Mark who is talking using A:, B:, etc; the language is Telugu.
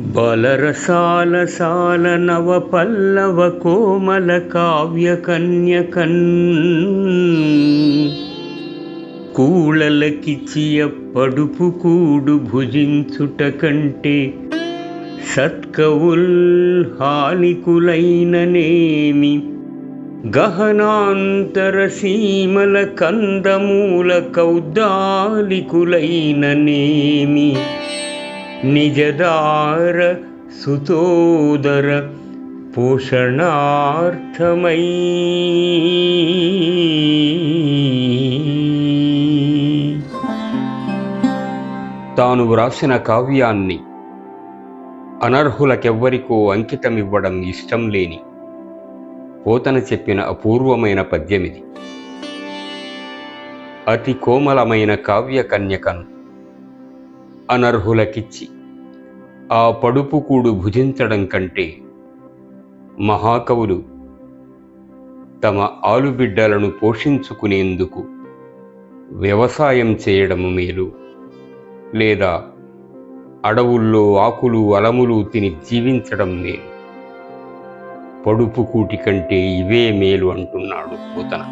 A: బలరసాల సాల నవ పల్లవ కోమల కావ్య కన్యకన్ కూళలకిచియ పడుపు కూడు భుజించుట కంటే సత్కవుల్ హానికులైననేమి. గహనాంతర సీమల కందమూల కౌద్దాలికులైననేమి. నిజదార సుతోదర పోషణార్థమై తాను వ్రాసిన కావ్యాన్ని అనర్హులకెవ్వరికో అంకితమివ్వడం ఇష్టం లేని పోతన చెప్పిన అపూర్వమైన పద్యమిది. అతి కోమలమైన కావ్య కన్యకను అనర్హులకిచ్చి ఆ పడుపు కూడు భుజించడం కంటే మహాకవులు తమ ఆలుబిడ్డలను పోషించుకునేందుకు వ్యవసాయం చేయడం మేలు. లేదా అడవుల్లో ఆకులు అలములు తిని జీవించడం మేలు. పడుపు కూటి కంటే ఇవే మేలు అంటున్నాడు పోతన.